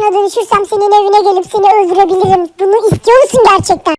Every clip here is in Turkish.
Adams'ına dönüşürsem senin evine gelip seni öldürebilirim. Bunu istiyor musun gerçekten?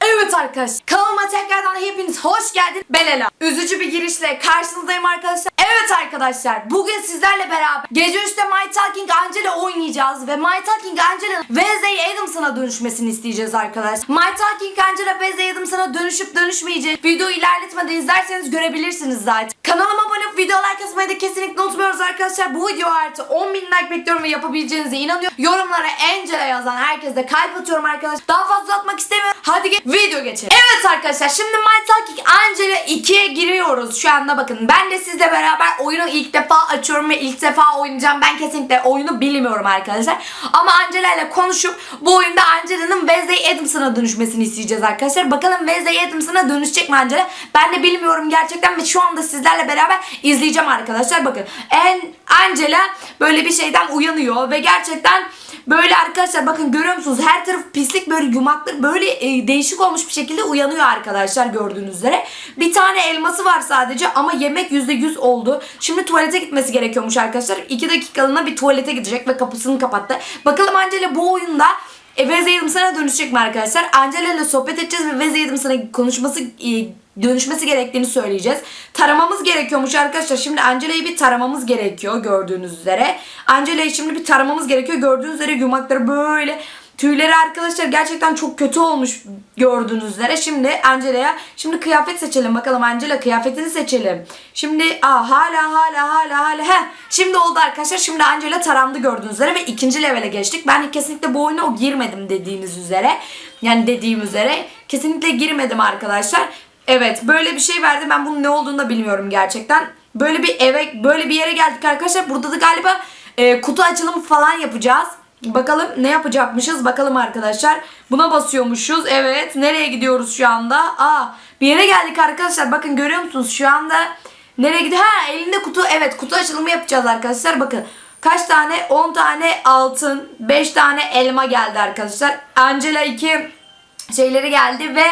Evet arkadaşlar kanalıma tekrardan hepiniz hoş geldiniz. Ben. Üzücü bir girişle karşınızdayım arkadaşlar. Evet arkadaşlar bugün sizlerle beraber gece 3'te My Talking Angela oynayacağız ve My Talking Angela'nın Wednesday Adams'ına dönüşmesini isteyeceğiz arkadaşlar. My Talking Angela Wednesday Adams'ına dönüşüp dönüşmeyecek videoyu ilerletmeden izlerseniz görebilirsiniz zaten. Kanalıma abone olup video like atmayı da kesinlikle unutmuyoruz arkadaşlar. Bu video artı 10.000 like bekliyorum ve yapabileceğinize inanıyorum. Yorumlara Angela yazan herkese kalp atıyorum arkadaşlar. Daha fazla atmak istemiyorum. Hadi gel video geçelim. Evet arkadaşlar şimdi My Talking Angela 2'ye giriyoruz şu anda bakın. Ben de sizle beraber oyunu ilk defa açıyorum ve ilk defa oynayacağım. Ben kesinlikle oyunu bilmiyorum arkadaşlar. Ama Angela ile konuşup bu oyunda Angela'nın Wednesday Adams'ına dönüşmesini isteyeceğiz arkadaşlar. Bakalım Wednesday Adams'ına dönüşecek mi Angela? Ben de bilmiyorum gerçekten ve şu anda sizlerle beraber izleyeceğim arkadaşlar. Bakın en Angela böyle bir şeyden uyanıyor ve gerçekten Böyle arkadaşlar bakın görüyor musunuz? Her taraf pislik böyle yumaklık böyle e, değişik olmuş bir şekilde uyanıyor arkadaşlar gördüğünüz üzere. Bir tane elması var sadece ama yemek %100 oldu. Şimdi tuvalete gitmesi gerekiyormuş arkadaşlar. 2 dakikalığına bir tuvalete gidecek ve kapısını kapattı. Bakalım Angela bu oyunda e, Wednesday Adams'ına dönüşecek mi arkadaşlar? Angela ile sohbet edeceğiz ve Wednesday Adams'ına konuşması e, dönüşmesi gerektiğini söyleyeceğiz. Taramamız gerekiyormuş arkadaşlar. Şimdi Angela'yı bir taramamız gerekiyor gördüğünüz üzere. Angela'yı şimdi bir taramamız gerekiyor. Gördüğünüz üzere yumakları böyle Tüyleri arkadaşlar gerçekten çok kötü olmuş gördüğünüz üzere. Şimdi Angela'ya şimdi kıyafet seçelim bakalım Angela kıyafetini seçelim. Şimdi aa hala hala hala hala he şimdi oldu arkadaşlar. Şimdi Angela tarandı gördüğünüz üzere ve ikinci levele geçtik. Ben kesinlikle bu oyuna o girmedim dediğiniz üzere. Yani dediğim üzere kesinlikle girmedim arkadaşlar. Evet böyle bir şey verdi. Ben bunun ne olduğunu da bilmiyorum gerçekten. Böyle bir eve böyle bir yere geldik arkadaşlar. Burada da galiba e, kutu açılımı falan yapacağız. Bakalım ne yapacakmışız bakalım arkadaşlar. Buna basıyormuşuz. Evet. Nereye gidiyoruz şu anda? Aa bir yere geldik arkadaşlar. Bakın görüyor musunuz? Şu anda nereye gidiyor? Ha elinde kutu. Evet kutu açılımı yapacağız arkadaşlar. Bakın kaç tane? 10 tane altın, 5 tane elma geldi arkadaşlar. Angela 2 şeyleri geldi ve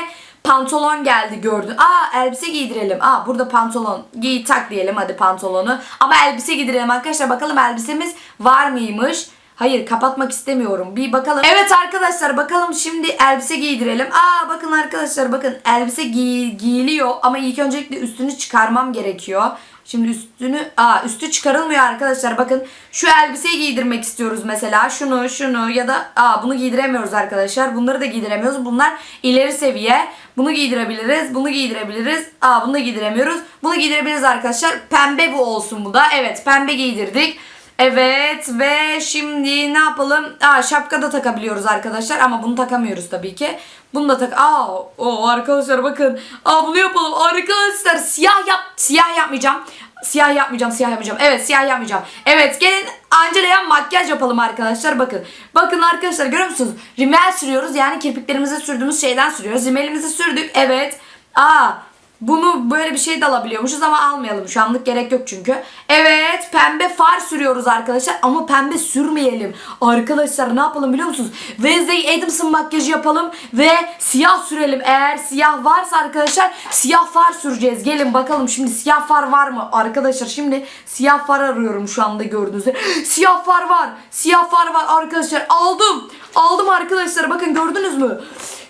pantolon geldi gördün. Aa elbise giydirelim. Aa burada pantolon. Giy tak diyelim hadi pantolonu. Ama elbise giydirelim arkadaşlar. Bakalım elbisemiz var mıymış? Hayır kapatmak istemiyorum. Bir bakalım. Evet arkadaşlar bakalım şimdi elbise giydirelim. Aa bakın arkadaşlar bakın elbise giy giyiliyor ama ilk öncelikle üstünü çıkarmam gerekiyor. Şimdi üstünü aa üstü çıkarılmıyor arkadaşlar. Bakın şu elbiseyi giydirmek istiyoruz mesela. Şunu şunu ya da aa bunu giydiremiyoruz arkadaşlar. Bunları da giydiremiyoruz. Bunlar ileri seviye. Bunu giydirebiliriz. Bunu giydirebiliriz. Aa bunu da giydiremiyoruz. Bunu giydirebiliriz arkadaşlar. Pembe bu olsun bu da. Evet pembe giydirdik. Evet ve şimdi ne yapalım? Aa şapka da takabiliyoruz arkadaşlar ama bunu takamıyoruz tabii ki. Bunu da tak. Aa o arkadaşlar bakın. Aa bunu yapalım. Arkadaşlar siyah yap siyah yapmayacağım. Siyah yapmayacağım, siyah yapmayacağım. Evet, siyah yapmayacağım. Evet, gelin Angela'ya makyaj yapalım arkadaşlar. Bakın. Bakın arkadaşlar görüyor musunuz? Rimel sürüyoruz. Yani kirpiklerimize sürdüğümüz şeyden sürüyoruz. Rimelimizi sürdük. Evet. Aa, bunu böyle bir şey de alabiliyormuşuz ama almayalım. Şu anlık gerek yok çünkü. Evet pembe far sürüyoruz arkadaşlar ama pembe sürmeyelim. Arkadaşlar ne yapalım biliyor musunuz? Wednesday Adams'ın makyajı yapalım ve siyah sürelim. Eğer siyah varsa arkadaşlar siyah far süreceğiz. Gelin bakalım şimdi siyah far var mı? Arkadaşlar şimdi siyah far arıyorum şu anda gördüğünüz üzere. Siyah far var. Siyah far var arkadaşlar. Aldım. Aldım arkadaşlar bakın gördünüz mü?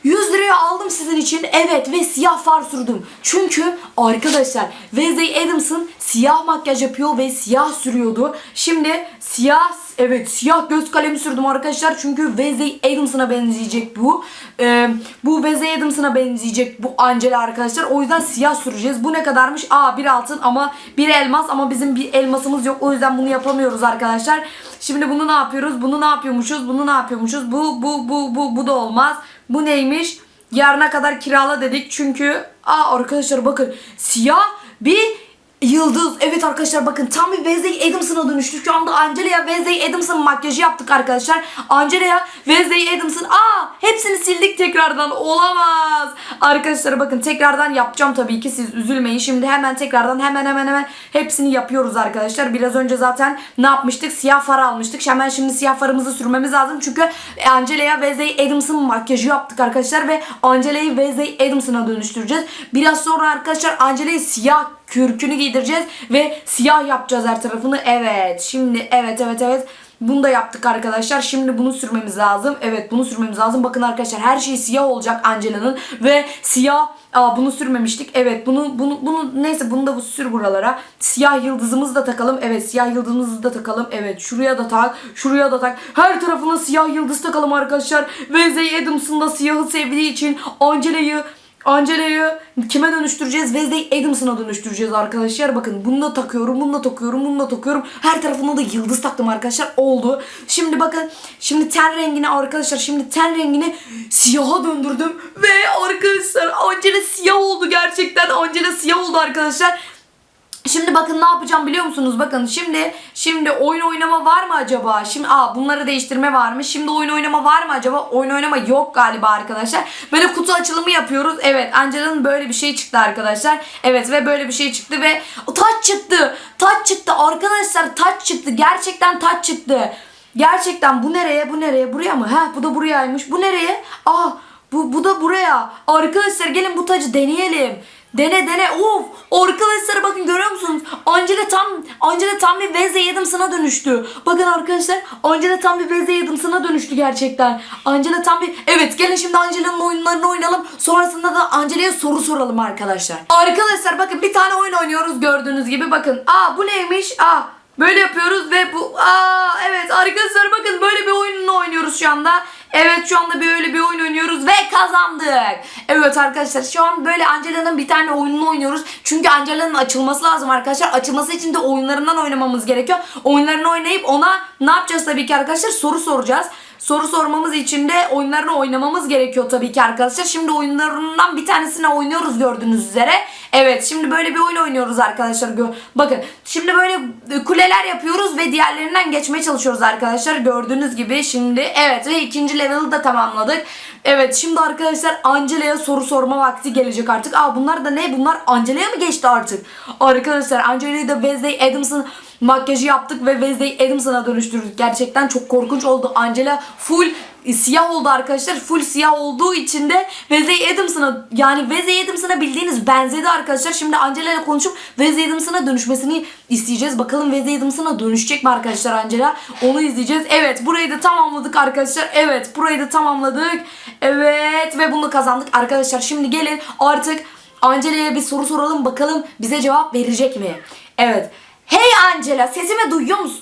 100 liraya aldım sizin için. Evet ve siyah far sürdüm. Çünkü arkadaşlar Wednesday Adams'ın siyah makyaj yapıyor ve siyah sürüyordu. Şimdi siyah evet siyah göz kalemi sürdüm arkadaşlar. Çünkü Wednesday Adams'ına benzeyecek bu. Ee, bu Wednesday Adams'ına benzeyecek bu Angela arkadaşlar. O yüzden siyah süreceğiz. Bu ne kadarmış? Aa bir altın ama bir elmas ama bizim bir elmasımız yok. O yüzden bunu yapamıyoruz arkadaşlar. Şimdi bunu ne yapıyoruz? Bunu ne yapıyormuşuz? Bunu ne yapıyormuşuz? Bu bu bu bu bu da olmaz. Bu neymiş? Yarına kadar kirala dedik çünkü aa arkadaşlar bakın siyah bir Yıldız. Evet arkadaşlar bakın tam bir Wednesday Adams'ına dönüştük. Şu anda Angela'ya Wednesday Adams'ın makyajı yaptık arkadaşlar. Angela'ya Wednesday Adams'ın aa hepsini sildik tekrardan. Olamaz. Arkadaşlar bakın tekrardan yapacağım tabii ki siz üzülmeyin. Şimdi hemen tekrardan hemen hemen hemen hepsini yapıyoruz arkadaşlar. Biraz önce zaten ne yapmıştık? Siyah far almıştık. Hemen şimdi siyah farımızı sürmemiz lazım. Çünkü Angela'ya Wednesday Adams'ın makyajı yaptık arkadaşlar ve Angela'yı Wednesday Adams'ına dönüştüreceğiz. Biraz sonra arkadaşlar Angela'yı siyah kürkünü giydireceğiz ve siyah yapacağız her tarafını. Evet. Şimdi evet evet evet. Bunu da yaptık arkadaşlar. Şimdi bunu sürmemiz lazım. Evet bunu sürmemiz lazım. Bakın arkadaşlar her şey siyah olacak Angela'nın ve siyah Aa bunu sürmemiştik. Evet bunu bunu bunu neyse bunu da bu sür buralara. Siyah yıldızımızı da takalım. Evet siyah yıldızımızı da takalım. Evet şuraya da tak. Şuraya da tak. Her tarafına siyah yıldız takalım arkadaşlar. Wednesday Adams'ın da siyahı sevdiği için Angela'yı Angela'yı kime dönüştüreceğiz? Wednesday Adams'ına dönüştüreceğiz arkadaşlar. Bakın bunu da takıyorum, bunu da takıyorum, bunu da takıyorum. Her tarafına da yıldız taktım arkadaşlar. Oldu. Şimdi bakın, şimdi ten rengini arkadaşlar, şimdi ten rengini siyaha döndürdüm. Ve arkadaşlar Angela siyah oldu gerçekten. Angela siyah oldu arkadaşlar. Şimdi bakın ne yapacağım biliyor musunuz? Bakın şimdi şimdi oyun oynama var mı acaba? Şimdi aa bunları değiştirme var mı? Şimdi oyun oynama var mı acaba? Oyun oynama yok galiba arkadaşlar. Böyle kutu açılımı yapıyoruz. Evet Angela'nın böyle bir şey çıktı arkadaşlar. Evet ve böyle bir şey çıktı ve taç çıktı. Taç çıktı arkadaşlar taç çıktı. Gerçekten taç çıktı. Gerçekten bu nereye? Bu nereye? Buraya mı? Ha bu da burayaymış. Bu nereye? Aa bu, bu da buraya. Arkadaşlar gelin bu tacı deneyelim. Dene dene. Of. Arkadaşlar bakın görüyor musunuz? Angela tam Angela tam bir Wednesday Adams'ına dönüştü. Bakın arkadaşlar Angela tam bir Wednesday Adams'ına dönüştü gerçekten. Angela tam bir Evet gelin şimdi Angela'nın oyunlarını oynayalım. Sonrasında da Angela'ya soru soralım arkadaşlar. Arkadaşlar bakın bir tane oyun oynuyoruz gördüğünüz gibi. Bakın. Aa bu neymiş? Aa Böyle yapıyoruz ve bu aa evet arkadaşlar bakın böyle bir oyununu oynuyoruz şu anda. Evet şu anda böyle bir oyun oynuyoruz ve kazandık. Evet arkadaşlar şu an böyle Angela'nın bir tane oyununu oynuyoruz. Çünkü Angela'nın açılması lazım arkadaşlar. Açılması için de oyunlarından oynamamız gerekiyor. Oyunlarını oynayıp ona ne yapacağız tabii ki arkadaşlar? Soru soracağız. Soru sormamız için de oyunlarını oynamamız gerekiyor tabii ki arkadaşlar. Şimdi oyunlarından bir tanesini oynuyoruz gördüğünüz üzere. Evet şimdi böyle bir oyun oynuyoruz arkadaşlar. Bakın şimdi böyle e, kuleler yapıyoruz ve diğerlerinden geçmeye çalışıyoruz arkadaşlar. Gördüğünüz gibi şimdi evet ve ikinci level'ı da tamamladık. Evet şimdi arkadaşlar Angela'ya soru sorma vakti gelecek artık. Aa bunlar da ne? Bunlar Angela'ya mı geçti artık? Arkadaşlar Angela'yı da Wednesday Adams'ın makyajı yaptık ve Wednesday Adams'ına dönüştürdük. Gerçekten çok korkunç oldu. Angela full e, siyah oldu arkadaşlar. Full siyah olduğu için de Wednesday Adams'ına yani Wednesday Adams'ına bildiğiniz benzedi arkadaşlar. Şimdi Angela ile konuşup Wednesday Adams'ına dönüşmesini isteyeceğiz. Bakalım Wednesday Adams'ına dönüşecek mi arkadaşlar Angela? Onu izleyeceğiz. Evet burayı da tamamladık arkadaşlar. Evet burayı da tamamladık. Evet ve bunu kazandık arkadaşlar. Şimdi gelin artık Angela'ya bir soru soralım bakalım bize cevap verecek mi? Evet. Hey Angela sesimi duyuyor musun?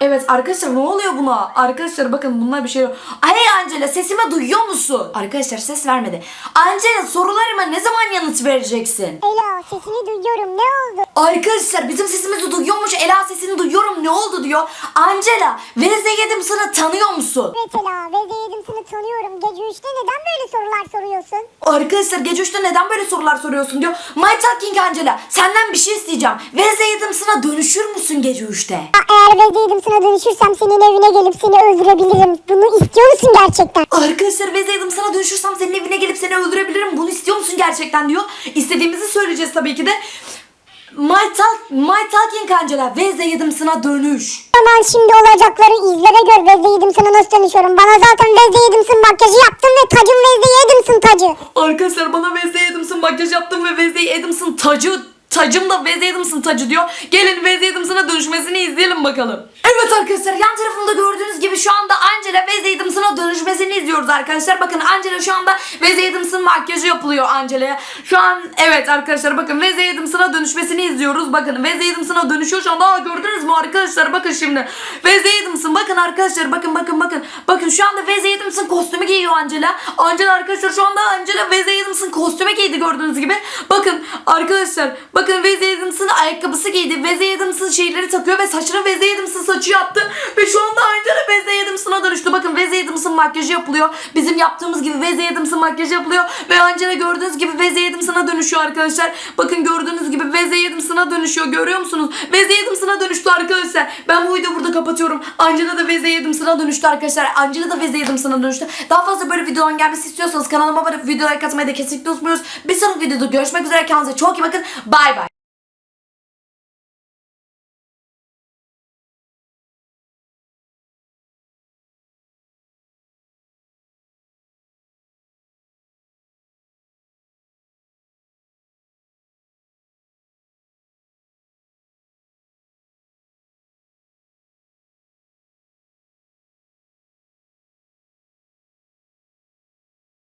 Evet arkadaşlar ne oluyor buna? Arkadaşlar bakın bunlar bir şey yok. Hey Angela sesimi duyuyor musun? Arkadaşlar ses vermedi. Angela sorularıma ne zaman yanıt vereceksin? Ela sesini duyuyorum ne oldu? Arkadaşlar bizim sesimizi duyuyormuş. Ela sesini duyuyorum ne oldu diyor. Angela Wednesday Adams'ını tanıyor musun? Evet Ela ve Zeyd'im seni tanıyorum. Gece 3'te neden böyle sorular soruyorsun? Arkadaşlar gece 3'te neden böyle sorular soruyorsun diyor. My Talking Angela senden bir şey isteyeceğim. Wednesday Adams'ına dönüşür müsün gece 3'te? Aa, Eğer ve Zeyd'im sana dönüşürsem senin evine gelip seni öldürebilirim. Bunu istiyor musun gerçekten? Arkadaşlar Wednesday Adams sana dönüşürsem senin evine gelip seni öldürebilirim. Bunu istiyor musun gerçekten diyor. İstediğimizi söyleyeceğiz tabii ki de. My, talk, my Talking Angela Wednesday Adams'ına dönüş. Hemen şimdi olacakları izle ve gör ve Zeyd'im sana nasıl dönüşüyorum. Bana zaten ve Zeyd'imsin makyajı yaptın ve tacım ve Zeyd'imsin tacı. Arkadaşlar bana Wednesday Adams'ın makyaj yaptım ve Wednesday Adams'ın tacı Tacım da Wednesday Adams'ın tacı diyor. Gelin Wednesday Adams'ına dönüşmesini izleyelim bakalım. Evet arkadaşlar yan tarafında gördüğünüz gibi şu anda Angela Wednesday Adams'ına dönüşmesini izliyoruz arkadaşlar. Bakın Angela şu anda Wednesday Adams'ın makyajı yapılıyor Angela'ya. Şu an evet arkadaşlar bakın Wednesday Adams'ına dönüşmesini izliyoruz. Bakın Wednesday Adams'ına dönüşüyor şu anda. Aa, gördünüz mü arkadaşlar bakın şimdi. Wednesday Adams'ın bakın arkadaşlar bakın bakın bakın. Bakın şu anda Wednesday Adams'ın kostümü giyiyor Angela. Angela arkadaşlar şu anda Angela Wednesday Adams'ın kostümü giydi gördüğünüz gibi. Bakın arkadaşlar bakın Wednesday Adams'ın ayakkabısı giydi. Wednesday Adams'ın şeyleri takıyor ve saçına Wednesday Adams'ın saçı yaptı. Ve şu anda Angela Wednesday Adams'ına dönüştü. Bakın Wednesday Adams'ın makyajı yapılıyor. Bizim yaptığımız gibi Wednesday Adams'ın makyajı yapılıyor. Ve Angela gördüğünüz gibi Wednesday Adams'ına dönüşüyor arkadaşlar. Bakın gördüğünüz gibi Wednesday Adams'ına dönüşüyor. Görüyor musunuz? Wednesday Adams'ına dönüştü arkadaşlar. Ben bu videoyu burada kapatıyorum. Angela da Wednesday Adams'ına dönüştü arkadaşlar. Angela da Wednesday Adams'ına dönüştü. Daha fazla böyle videoların gelmesi istiyorsanız kanalıma abone videoya katmayı da kesinlikle unutmuyoruz. Bir sonraki videoda görüşmek üzere. Kendinize çok iyi bakın. Bay bay.